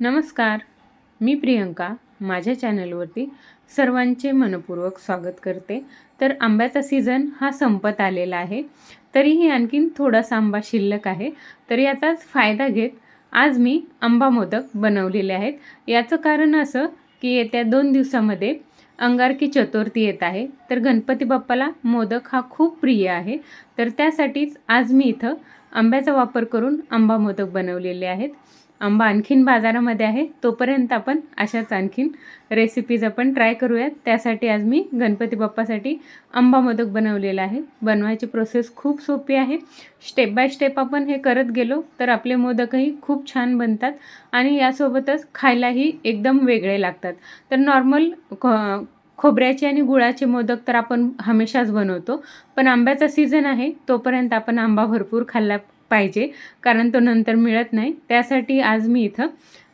नमस्कार मी प्रियंका. माझ्या चॅनलवरती सर्वांचे मनपूर्वक स्वागत करते. तर आंब्याचा सीझन हा संपत आलेला आहे. तरीही आणखीन थोडासा आंबा शिल्लक आहे. तर याचाच फायदा घेत आज मी आंबा मोदक बनवलेले आहेत. याचं कारण असं की येत्या दोन दिवसामध्ये अंगारकी चतुर्थी येत आहे. तर गणपती बाप्पाला मोदक हा खूप प्रिय आहे. तर त्यासाठीच आज मी इथं आंब्याचा वापर करून आंबा मोदक बनवलेले आहेत. आंबा आणखीन बाजारामध्ये आहे तोपर्यंत आपण अशाच आणखीन रेसिपीज आपण ट्राय करूयात. त्यासाठी आज मी गणपती बाप्पासाठी आंबा मोदक बनवलेला आहे. बनवायची प्रोसेस खूप सोपी आहे. स्टेप बाय स्टेप आपण हे करत गेलो तर आपले मोदकही खूप छान बनतात आणि यासोबतच खायलाही एकदम वेगळे लागतात. तर नॉर्मल खोबऱ्याचे आणि गुळाचे मोदक तर आपण हमेशाच बनवतो पण आंब्याचा सीझन आहे तोपर्यंत आपण आंबा भरपूर खाल्ला पाहिजे कारण तो नंतर मिळत नाही. त्यासाठी आज मी इथं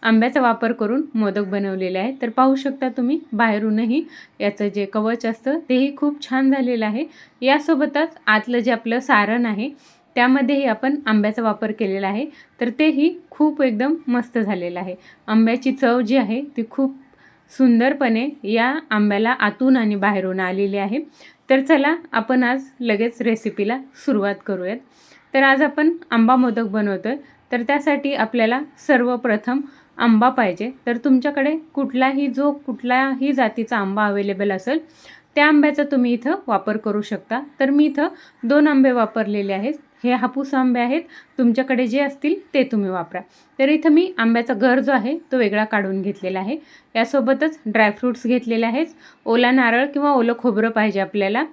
आंब्याचा वापर करून मोदक बनवलेले आहे तर पाहू शकता तुम्ही बाहेरूनही याचं जे कवच असतं तेही खूप छान झालेलं आहे. यासोबतच आतलं जे आपलं सारण आहे त्यामध्येही आपण आंब्याचा वापर केलेला आहे. तर तेही खूप एकदम मस्त झालेलं आहे. आंब्याची चव जी आहे ती खूप सुंदरपणे या आंब्याला आतून आणि बाहेरून आलेली आहे. तर चला आपण आज लगेच रेसिपीला सुरुवात करूयात. तर आज आपण आंबा मोदक बनवतो आहे तर त्यासाठी आपल्याला सर्वप्रथम आंबा पाहिजे. तर तुमच्याकडे कुठलाही जो कुठलाही जातीचा आंबा अवेलेबल असेल त्या आंब्याचा तुम्ही इथं वापर करू शकता. तर मी इथं दोन आंबे वापरलेले आहेत. हे हापूस आंबे आहेत. तुमच्याकडे जे असतील ते तुम्ही वापरा. तर इथं मी आंब्याचा घर जो आहे तो वेगळा काढून घेतलेला आहे. यासोबतच ड्रायफ्रूट्स घेतलेले आहेत. ओला नारळ किंवा ओलं खोबरं पाहिजे आपल्याला.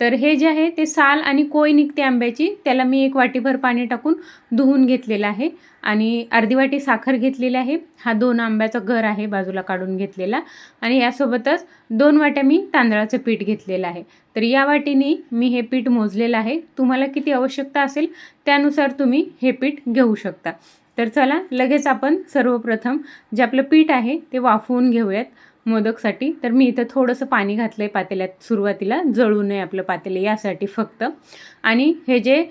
तर हे जे आहे ते साल आणि कोय निघते आंब्याची त्याला मी एक वाटीभर पाणी टाकून धुवून घेतलेलं आहे. आणि अर्धी वाटी साखर घेतलेली आहे. हा दोन आंब्याचा घर आहे बाजूला काढून घेतलेला. आणि यासोबतच दोन वाट्या मी तांदळाचं पीठ घेतलेलं आहे. तर या वाटीने मी हे पीठ मोजलेलं आहे. तुम्हाला किती आवश्यकता असेल त्यानुसार तुम्ही हे पीठ घेऊ शकता. तर चला लगेच आपण सर्वप्रथम जे आपलं पीठ आहे ते वाफवून घेऊयात. मोदकसाठी. तर मी इथं थोडंसं पाणी घातलं आहे पातेल्यात सुरुवातीला. जळू नये आपलं पातेलं यासाठी फक्त. आणि हे जे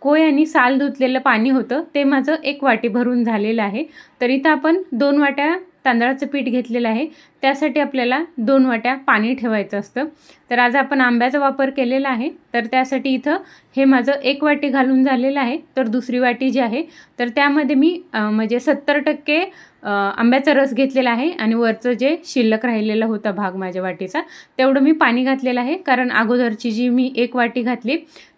कोय आणि साल धुतलेलं पाणी होतं ते माझं एक वाटी भरून झालेलं आहे. तर इथं आपण दोन वाट्या तांदळाचं पीठ घेतलेलं आहे. त्यासाठी आपल्याला दोन वाट्या पाणी ठेवायचं असतं. तर आज आपण आंब्याचा वापर केलेला आहे. तर त्यासाठी इथं हे माझं एक वाटी घालून झालेलं आहे. तर दुसरी वाटी जी आहे तर त्यामध्ये मी म्हणजे सत्तर टक्के आंब्याचा रस घेतलेला आहे आणि वरचं जे शिल्लक राहिलेला होता भाग माझ्या वाटीचा तेवढं मी पाणी घातलेलं आहे. कारण अगोदरची जी मी एक वाटी घातली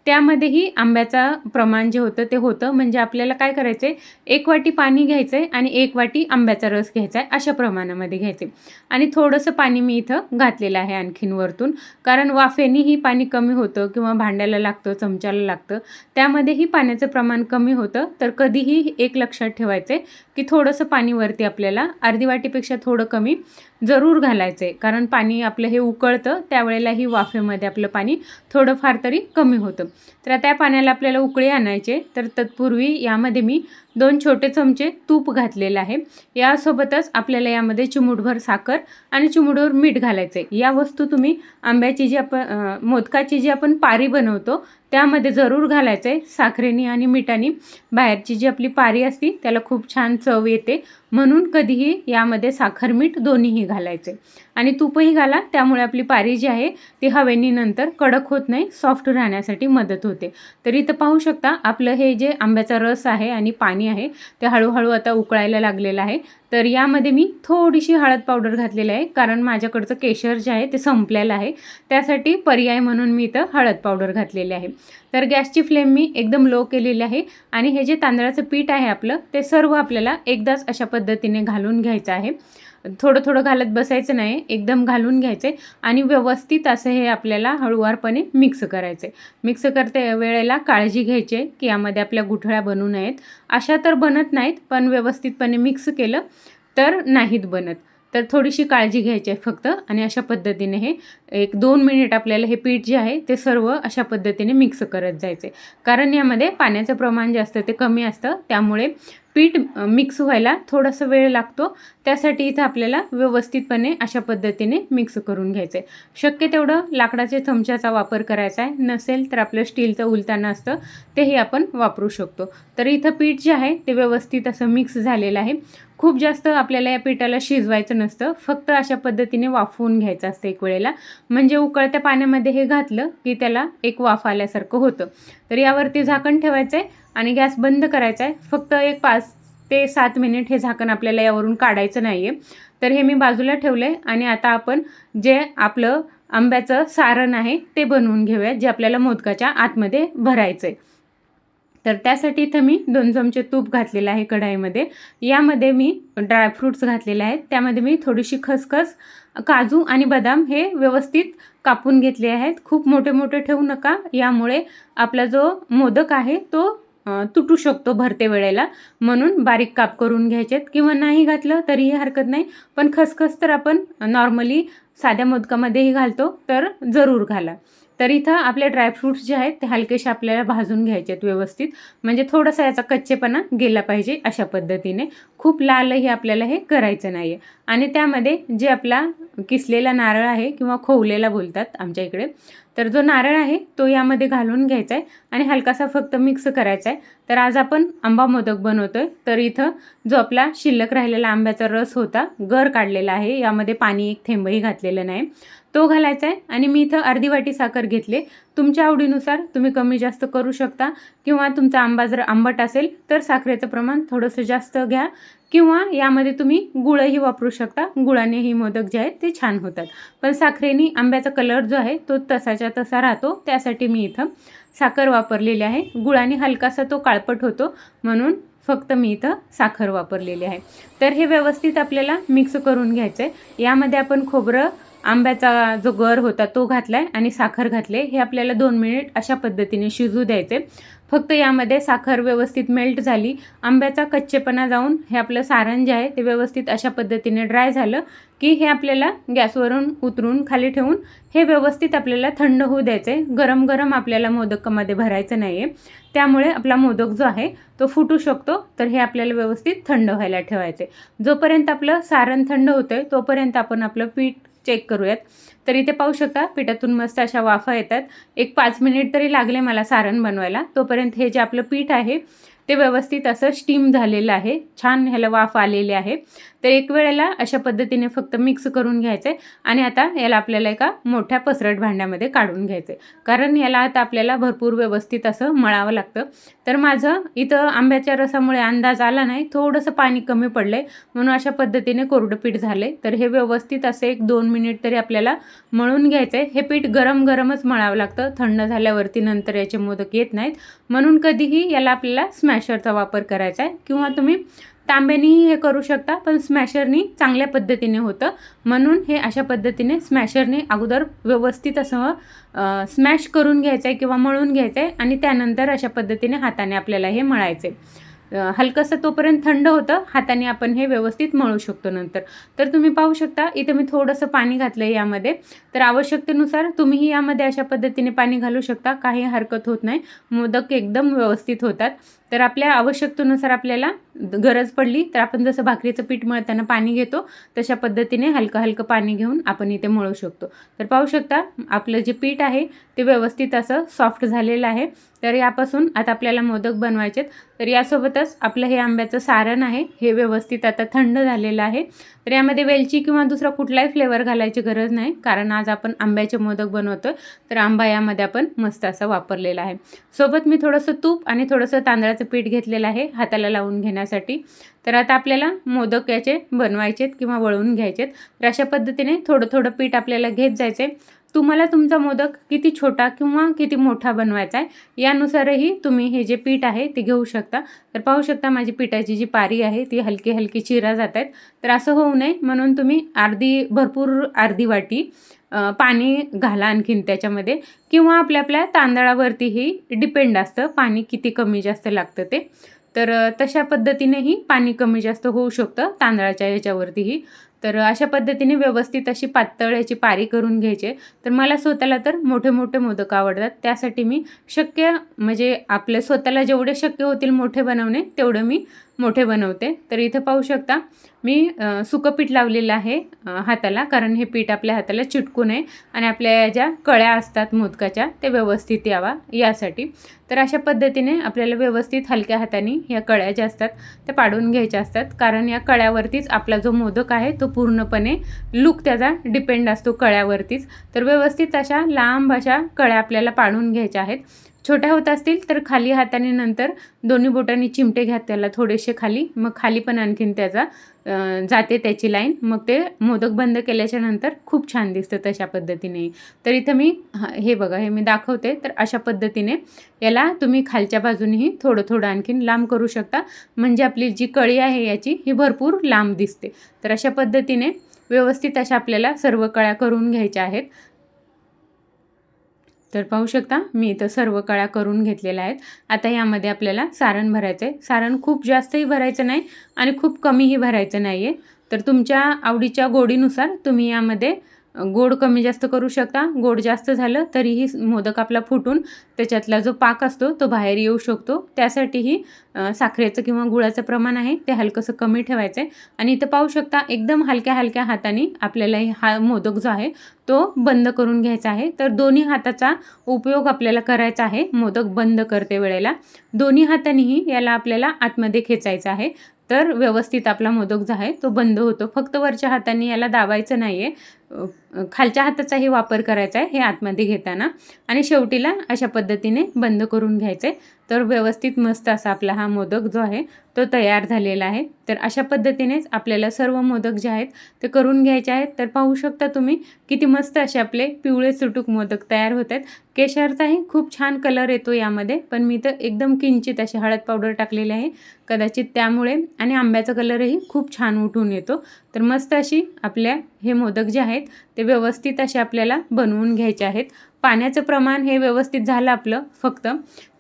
त्यामध्येही आंब्याचा प्रमाण जे होतं ते होतं. म्हणजे आपल्याला काय करायचं आहे एक वाटी पाणी घ्यायचं आहे आणि एक वाटी आंब्याचा रस घ्यायचा आहे अशा प्रमाणामध्ये घ्यायचे आणि थोडंसं पाणी मी इथं घातलेलं आहे आणखीन वरतून. कारण वाफेनीही पाणी कमी होतं किंवा भांड्याला लागतं चमच्याला लागतं. त्यामध्येही पाण्याचं प्रमाण कमी होतं. तर कधीही एक लक्षात ठेवायचं आहे की थोडंसं पाणी वरती आपल्याला अर्धी वाटीपेक्षा थोडं कमी जरूर घालायचं आहे कारण पाणी आपलं हे उकळतं त्यावेळेलाही वाफेमध्ये आपलं पाणी थोडंफार तरी कमी होतं. तर त्या पाण्याला आपल्याला उकळी आणायचे. तर तत्पूर्वी यामध्ये मी दोन छोटे चमचे तूप घातलेलं आहे. यासोबतच आपल्याला यामध्ये चिमूटभर साखर आणि चिमूटभर मीठ घालायचं आहे या वस्तू तुम्ही आंब्याची जी आपण मोदकाची जी आपण पारी बनवतो त्यामध्ये जरूर घालायचं आहे साखरेनी आणि मिठानी. बाहेरची जी आपली पारी असती त्याला खूप छान चव येते. म्हणून कधीही यामध्ये साखर मीठ दोन्हीही घालायचे आणि तूपही घाला त्यामुळे आपली पारी जी आहे ती हवेनी नंतर कडक होत नाही सॉफ्ट राहण्यासाठी मदत होते. तर इथं पाहू शकता आपलं हे जे आंब्याचा रस आहे आणि पाणी आहे ते हळूहळू आता उकळायला लागलेलं आहे. तर यामध्ये मी थोडीशी हळद पावडर घातलेली आहे कारण माझ्याकडचं केशर जे आहे ते संपलेलं आहे. त्यासाठी पर्याय म्हणून मी इथं हळद पावडर घातलेली आहे. तर गॅसची फ्लेम मी एकदम लो केलेली आहे आणि हे जे तांदळाचं पीठ आहे आपलं ते सर्व आपल्याला एकदाच अशा पद्धतीने घालून घ्यायचं आहे. थोडं थोडं घालत बसायचं नाही एकदम घालून घ्यायचे आणि व्यवस्थित असं हे आपल्याला हळूवारपणे मिक्स करायचे. मिक्स करते वेळेला काळजी घ्यायचे की यामध्ये आपल्या गुठळ्या बनू नयेत. अशा तर बनत नाहीत पण व्यवस्थितपणे मिक्स केलं तर नाहीत बनत. तर थोडीशी काळजी घ्यायची आहे फक्त आणि अशा पद्धतीने हे एक दोन मिनिट आपल्याला हे पीठ जे आहे ते सर्व अशा पद्धतीने मिक्स करत जायचे. कारण यामध्ये पाण्याचं प्रमाण जे असतं ते कमी असतं त्यामुळे पीठ मिक्स व्हायला थोडासा वेळ लागतो. त्यासाठी इथं आपल्याला व्यवस्थितपणे अशा पद्धतीने मिक्स करून घ्यायचं आहे शक्य तेवढं लाकडाच्या चमच्याचा वापर करायचा आहे. नसेल तर आपलं स्टीलचं उलताना असतं तेही आपण वापरू शकतो. तर इथं पीठ जे आहे ते व्यवस्थित असं मिक्स झालेलं आहे. खूप जास्त आपल्याला या पिठाला शिजवायचं नसतं फक्त अशा पद्धतीने वाफवून घ्यायचं असतं एक वेळेला. म्हणजे उकळत्या पाण्यामध्ये हे घातलं की त्याला एक वाफ आल्यासारखं होतं. तर यावरती झाकण ठेवायचं आहे आणि गॅस बंद करायचा आहे फक्त एक पाच ते सात मिनिट हे झाकण आपल्याला यावरून काढायचं नाही आहे तर हे मी बाजूला ठेवलं आहे आणि आता आपण जे आपलं आंब्याचं सारण आहे ते बनवून घेऊया जे आपल्याला मोदकाच्या आतमध्ये भरायचं आहे तर त्यासाठी इथं मी दोन चमचे तूप घातलेलं आहे कढाईमध्ये. यामध्ये मी ड्रायफ्रूट्स घातलेले आहेत. त्यामध्ये मी थोडीशी खसखस काजू आणि बदाम हे व्यवस्थित कापून घेतले आहेत. खूप मोठे मोठे ठेवू नका. यामुळे आपला जो मोदक आहे तो तुटू शकतो भरते वेळेला. म्हणून बारीक काप करून घ्यायचेत. किंवा नाही घातलं तरीही हरकत नाही. पण खसखस तर आपण नॉर्मली साध्या मोदकामध्येही घालतो. तर जरूर घाला. तर इथं आपले ड्रायफ्रूट्स जे आहेत ते हलकेसे आपल्याला भाजून घ्यायचे आहेत व्यवस्थित. म्हणजे थोडासा याचा कच्चेपणा गेला पाहिजे अशा पद्धतीने. खूप लालही आपल्याला हे करायचं नाही आहे आणि त्यामध्ये जे आपला किसलेला नारळ आहे किंवा खोवलेला बोलतात आमच्या इकडे तर जो नारळ आहे तो यामध्ये घालून घ्यायचा आहे आणि हलकासा फक्त मिक्स करायचा आहे. तर आज आपण आंबा मोदक बनवतो आहे तर इथं जो आपला शिल्लक राहिलेला आंब्याचा रस होता गर काढलेला आहे. यामध्ये पाणी एक थेंबही घातलेलं नाही. तो घालायचा आहे आणि मी इथं अर्धी वाटी साखर घेतले. तुमच्या आवडीनुसार तुम्ही कमी जास्त करू शकता. किंवा तुमचा आंबा जर आंबट असेल तर साखरेचं प्रमाण थोडंसं जास्त घ्या. किंवा यामध्ये तुम्ही गुळही वापरू शकता. गुळानेही मोदक जे आहेत ते छान होतात. पण साखरेने आंब्याचा कलर जो आहे तो तसाच्या तसा राहतो. त्यासाठी मी इथं साखर वापरलेली आहे. गुळाने हलकासा तो काळपट होतो. म्हणून फक्त मी इथं साखर वापरलेली आहे. तर हे व्यवस्थित आपल्याला मिक्स करून घ्यायचं आहे यामध्ये आपण खोबरं आंब्याचा जो गर होता तो घातला आहे आणि साखर घातले. हे आपल्याला दोन मिनिट अशा पद्धतीने शिजू द्यायचे. फक्त यामध्ये साखर व्यवस्थित मेल्ट झाली. आंब्याचा कच्चेपणा जाऊन हे आपलं सारण जे आहे ते व्यवस्थित अशा पद्धतीने ड्राय झालं की हे आपल्याला गॅसवरून उतरून खाली ठेवून हे व्यवस्थित आपल्याला थंड होऊ द्यायचे गरम गरम आपल्याला मोदकामध्ये भरायचं नाही आहे त्यामुळे आपला मोदक जो आहे तो फुटू शकतो. तर हे आपल्याला व्यवस्थित थंड व्हायला ठेवायचे जोपर्यंत आपलं सारण थंड होतं आहे तोपर्यंत आपण आपलं पीठ चेक करूयात. तर इथे पाहू शकता पिठातून मस्त अशा वाफा येतात. एक पाच मिनिट तरी लागले मला सारण बनवायला. तोपर्यंत हे जे आपलं पीठ आहे ते व्यवस्थित असं स्टीम झालेलं आहे. छान ह्याला वाफ आलेली आहे. तर एक वेळेला अशा पद्धतीने फक्त मिक्स करून घ्यायचं आहे आणि आता याला आपल्याला एका मोठ्या पसरट भांड्यामध्ये काढून घ्यायचं. आहे कारण याला आता आपल्याला भरपूर व्यवस्थित असं मळावं लागतं. तर माझं इथं आंब्याच्या रसामुळे अंदाज आला नाही. थोडंसं पाणी कमी पडलं आहे म्हणून अशा पद्धतीने कोरडं पीठ झालं आहे तर हे व्यवस्थित असं एक दोन मिनिट तरी आपल्याला मळून घ्यायचं. आहे हे पीठ गरम गरमच मळावं लागतं. थंड झाल्यावरती नंतर याचे मोदक येत नाहीत. म्हणून कधीही याला आपल्याला स्मॅशरचा वापर करायचा आहे. किंवा तुम्ही तांब्यानेही हे करू शकता पण स्मॅशरनी चांगल्या पद्धतीने होतं. म्हणून हे अशा पद्धतीने स्मॅशरने अगोदर व्यवस्थित असं स्मॅश करून घ्यायचं आहे किंवा मळून घ्यायचं आहे आणि त्यानंतर अशा पद्धतीने हाताने आपल्याला हे मळायचं आहे हलकंसं तोपर्यंत थंड होतं हाताने आपण हे व्यवस्थित मळू शकतो नंतर. तर तुम्ही पाहू शकता इथं मी थोडंसं पाणी घातलं आहे यामध्ये. तर आवश्यकतेनुसार तुम्हीही यामध्ये अशा पद्धतीने पाणी घालू शकता काही हरकत होत नाही. मोदक एकदम व्यवस्थित होतात. तर आपल्या आवश्यकतेनुसार आपल्याला गरज पडली तर आपण जसं भाकरीचं पीठ मळताना पाणी घेतो तशा पद्धतीने हलकं हलकं पाणी घेऊन आपण इथे मळू शकतो. तर पाहू शकता आपलं जे पीठ आहे ते व्यवस्थित असं सॉफ्ट झालेलं आहे. तर यापासून आता आपल्याला मोदक बनवायचे तर यासोबतच आपलं हे आंब्याचं सारण आहे हे व्यवस्थित आता थंड झालेलं आहे. तर यामध्ये वेलची किंवा दुसरा कुठलाही फ्लेवर घालायची गरज नाही कारण आज आपण आंब्याचे मोदक बनवतो तर आंबा यामध्ये आपण मस्त असा वापरलेला आहे. सोबत मी थोडंसं तूप आणि थोडंसं तांदळाचं पीठ घेतलेलं आहे हाताला लावून घेण्यासाठी. तर आता आपल्याला मोदक याचे बनवायचेत किंवा वळवून घ्यायचेत. तर अशा पद्धतीने थोडं थोडं पीठ आपल्याला घेत जायचं आहे तुम्हाला तुमचा मोदक किती छोटा किंवा किती मोठा बनवायचा आहे यानुसारही तुम्ही हे जे पीठ आहे ते घेऊ शकता. तर पाहू शकता माझी पिठाची जी पारी आहे ती हलकी हलकी चिरा जात आहेत. तर असं होऊ नये म्हणून तुम्ही अर्धी भरपूर अर्धी वाटी पाणी घाला आणखीन त्याच्यामध्ये. किंवा आपल्या आपल्या तांदळावरतीही डिपेंड असतं पाणी किती कमी जास्त लागतं ते. तर तशा पद्धतीनेही पाणी कमी जास्त होऊ शकतं तांदळाच्या याच्यावरतीही तर अशा पद्धतीने व्यवस्थित अशी पातळ याची पारी करून घ्यायचे. तर मला स्वतःला तर मोठे मोठे मोदक आवडतात. त्यासाठी मी शक्य म्हणजे आपल्या स्वतःला जेवढे शक्य होतील मोठे बनवणे तेवढं मी मोठे बनवते. तर इथं पाहू शकता मी सुकं पीठ लावलेलं आहे हाताला कारण हे पीठ आपल्या हाताला चिटकू नये आणि आपल्या ज्या कळ्या असतात मोदकाच्या ते व्यवस्थित यावा यासाठी. तर अशा पद्धतीने आपल्याला व्यवस्थित हलक्या हाताने या कळ्या ज्या असतात त्या पाडून घ्यायच्या असतात. कारण या कळ्यावरतीच आपला जो मोदक आहे तो पूर्णपणे लूक त्याचा डिपेंड असतो कळ्यावरतीच. तर व्यवस्थित अशा लांब अशा कळ्या आपल्याला पाडून घ्यायच्या आहेत. छोट्या होत असतील तर खाली हाताने नंतर दोन्ही बोटांनी चिमटे घ्या त्याला थोडेसे खाली. मग खाली पण आणखीन त्याचा जाते त्याची लाईन. मग ते मोदक बंद केल्याच्यानंतर खूप छान दिसतं तशा पद्धतीने. तर इथं मी हे बघा हे मी दाखवते. तर अशा पद्धतीने याला तुम्ही खालच्या बाजूनेही थोडं थोडं आणखीन लांब करू शकता. म्हणजे आपली जी कळी आहे याची ही भरपूर लांब दिसते. तर अशा पद्धतीने व्यवस्थित अशा आपल्याला सर्व कळ्या करून घ्यायच्या आहेत. तर पाहू शकता मी इथं सर्व कळ्या करून घेतलेल्या आहेत. आता यामध्ये आपल्याला सारण भरायचं आहे. सारण खूप जास्तही भरायचं नाही आणि खूप कमीही भरायचं नाही आहे तर तुमच्या आवडीच्या गोडीनुसार तुम्ही यामध्ये गोड कमी जास्त करू शकता. गोड जास्त झालं तरीही मोदक आपला फुटून त्याच्यातला जो पाक असतो तो बाहेर येऊ शकतो. त्यासाठीही साखरेचं किंवा गुळाचं प्रमाण आहे ते हलकंसं कमी ठेवायचं आहे आणि इथं पाहू शकता एकदम हलक्या हलक्या हाताने आपल्याला हे हा मोदक जो आहे तो बंद करून घ्यायचा आहे. तर दोन्ही हाताचा उपयोग आपल्याला करायचा आहे. मोदक बंद करते वेळेला. दोन्ही हातानेही याला आपल्याला आतमध्ये खेचायचं आहे. तर व्यवस्थित आपला मोदक जो आहे तो बंद होतो. फक्त वरच्या हाताने याला दाबायचं नाही आहे खालच्या हाताचाही वापर करायचा आहे हे आतमध्ये घेताना. आणि शेवटीला अशा पद्धतीने बंद करून घ्यायचे. तर व्यवस्थित मस्त असा आपला हा मोदक जो आहे तो तयार झालेला आहे. तर अशा पद्धतीनेच आपल्याला सर्व मोदक जे आहेत ते करून घ्यायचे आहेत. तर पाहू शकता तुम्ही किती मस्त असे आपले पिवळे सुटूक मोदक तयार होत आहेत. केशरचाही खूप छान कलर येतो यामध्ये. पण मी तर एकदम किंचित अशी हळद पावडर टाकलेली आहे. कदाचित त्यामुळे आणि आंब्याचा कलरही खूप छान उठून येतो. तर मस्त अशी आपल्या हे मोदक जे आहेत ते व्यवस्थित असे आपल्याला बनवून घ्यायचे आहेत. पाण्याचं प्रमाण हे व्यवस्थित झालं आपलं फक्त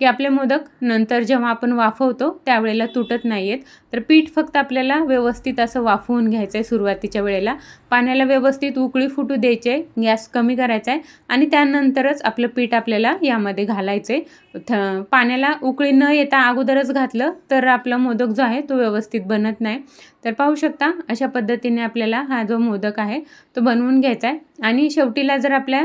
की आपले मोदक नंतर जेव्हा आपण वाफवतो त्यावेळेला तुटत नाही आहेत तर पीठ फक्त आपल्याला व्यवस्थित असं वाफवून घ्यायचं आहे सुरुवातीच्या वेळेला. पाण्याला व्यवस्थित उकळी फुटू द्यायचे गॅस कमी करायचा आहे आणि त्यानंतरच आपलं पीठ आपल्याला यामध्ये घालायचं. आहे थ पाण्याला उकळी न येता अगोदरच घातलं तर आपला मोदक जो आहे तो व्यवस्थित बनत नाही. तर पाहू शकता अशा पद्धतीने आपल्याला हा जो मोदक आहे तो बनवून घ्यायचा आहे. आणि शेवटीला जर आपल्या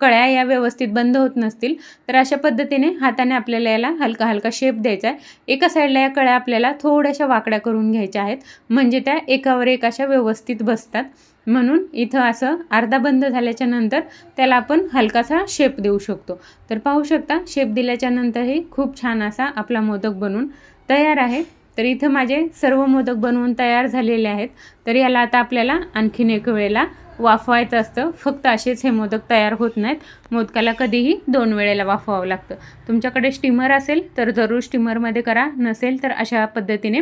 कळ्या या व्यवस्थित बंद होत नसतील तर अशा पद्धतीने हाताने आपल्याला याला हलका हलका शेप द्यायचा आहे. एका साईडला या कळ्या आपल्याला थोड्याशा वाकड्या करून घ्यायच्या आहेत. म्हणजे त्या एकावर एक अशा व्यवस्थित बसतात. म्हणून इथं असं अर्धा बंद झाल्याच्यानंतर त्याला आपण हलकासा शेप देऊ शकतो. तर पाहू शकता शेप दिल्याच्या नंतरही खूप छान असा आपला मोदक बनून तयार आहे. तर इथं माझे सर्व मोदक बनवून तयार झालेले आहेत. तर याला आता आपल्याला आणखीन एक वेळेला वाफवायचं असतं. फक्त असेच हे मोदक तयार होत नाहीत. मोदकाला कधीही दोन वेळेला वाफवावं लागतं. तुमच्याकडे स्टीमर असेल तर जरूर स्टीमरमध्ये करा. नसेल तर अशा पद्धतीने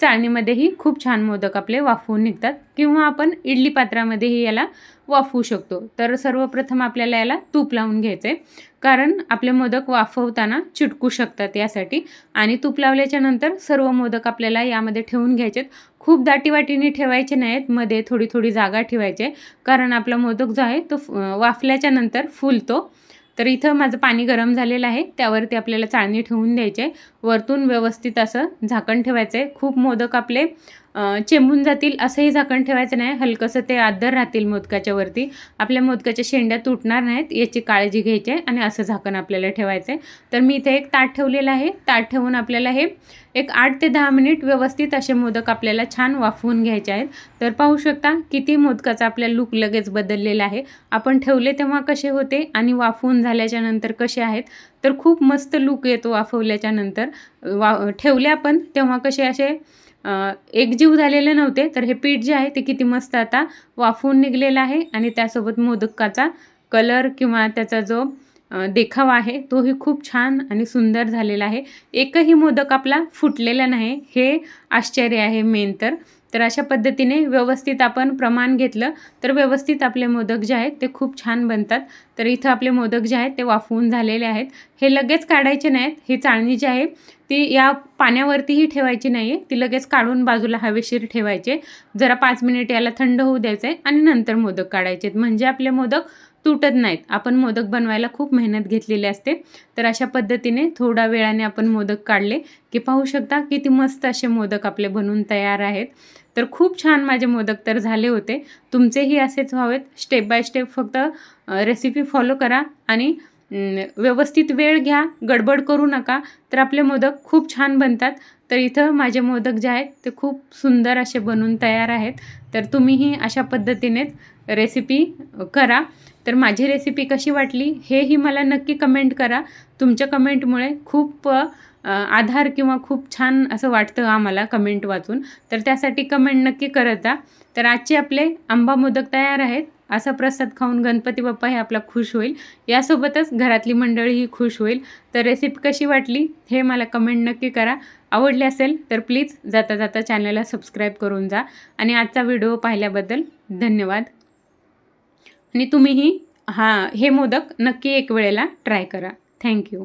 चाळणीमध्येही खूप छान मोदक आपले वाफवून निघतात. किंवा आपण इडली पात्रामध्येही याला वाफवू शकतो. तर सर्वप्रथम आपल्याला याला तूप लावून घ्यायचं आहे कारण आपले मोदक वाफवताना चिटकू शकतात यासाठी. आणि तूप लावल्याच्या नंतर सर्व मोदक आपल्याला यामध्ये ठेवून घ्यायचेत. खूप दाटीवाटीने ठेवायचे नाहीत. मध्ये थोडी थोडी जागा ठेवायचे कारण आपला मोदक जो आहे तो फ- वाफल्याच्या नंतर फुलतो. तर इथं माझं पाणी गरम झालेलं आहे. त्यावरती आपल्याला चाळणी ठेवून द्यायचे वरतून व्यवस्थित असं झाकण ठेवायचं आहे. खूप मोदक आपले चेंबून जातील असंही झाकण ठेवायचं नाही. हलकंसं ते आदर राहतील मोदकाच्या वरती. आपल्या मोदकाच्या शेंड्या तुटणार नाहीत याची काळजी घ्यायची आहे आणि असं झाकण आपल्याला ठेवायचं आहे. तर मी इथे एक ताट ठेवलेलं आहे. ताट ठेवून आपल्याला हे एक आठ ते दहा मिनिट व्यवस्थित असे मोदक आपल्याला छान वाफवून घ्यायचे आहेत. तर पाहू शकता किती मोदकाचा आपल्या लूक लगेच बदललेला आहे. आपण ठेवले तेव्हा कसे होते आणि वाफवून झाल्याच्यानंतर कसे आहेत? तर खूप मस्त लूक येतो वाफवल्याच्या नंतर. वा ठेवले आपण तेव्हा कसे असे एकजीव झालेले नव्हते तर हे पीठ जे आहे ते किती मस्त आता वाफवून निघलेलं आहे. आणि त्यासोबत मोदकाचा कलर किंवा त्याचा जो देखावा आहे. तोही खूप छान आणि सुंदर झालेला आहे. एकही मोदक आपला फुटलेला नाही हे आश्चर्य आहे मेन तर. तर अशा पद्धतीने व्यवस्थित आपण प्रमाण घेतलं तर व्यवस्थित आपले मोदक जे आहेत ते खूप छान बनतात. तर इथं आपले मोदक जे आहेत ते वाफवून झालेले आहेत. हे लगेच काढायचे नाहीत. ही चाळणी जी आहे ती या पाण्यावरतीही ठेवायची नाही आहे ती लगेच काढून बाजूला हवेशीर ठेवायचे. जरा पाच मिनिट याला थंड होऊ द्यायचं आहे आणि नंतर मोदक काढायचे आहेत म्हणजे आपले मोदक तुटत नाहीत. आपण मोदक बनवायला खूप मेहनत घेतलेली असते. तर अशा पद्धतीने थोडा वेळाने आपण मोदक काढले की पाहू शकता किती मस्त असे मोदक आपले बनवून तयार आहेत. तर खूप छान माझे मोदक तर झाले होते. तुमचेही असेच व्हावेत. स्टेप बाय स्टेप फक्त रेसिपी फॉलो करा आणि व्यवस्थित वेळ घ्या गडबड करू नका. तर आपले मोदक खूप छान बनतात. तर इथं माझे मोदक जे आहेत ते खूप सुंदर असे बनून तयार आहेत. तर तुम्हीही अशा पद्धतीनेच रेसिपी करा. तर माझी रेसिपी कशी वाटली हेही मला नक्की कमेंट करा. तुमच्या कमेंटमुळे खूप आधार किंवा खूप छान असं वाटतं आम्हाला कमेंट वाचून. तर त्यासाठी कमेंट नक्की करत जा. तर आजचे आपले आंबा मोदक तयार आहेत. असा प्रसाद खाऊन गणपती बाप्पा हे आपला खुश होईल. यासोबतच घरातली मंडळीही खुश होईल. तर रेसिपी कशी वाटली हे मला कमेंट नक्की करा. आवडली असेल तर प्लीज जाता जाता चॅनलला सबस्क्राईब करून जा. आणि आजचा व्हिडिओ पाहिल्याबद्दल धन्यवाद. आणि तुम्हीही हा हे मोदक नक्की एक वेळेला ट्राय करा. थँक्यू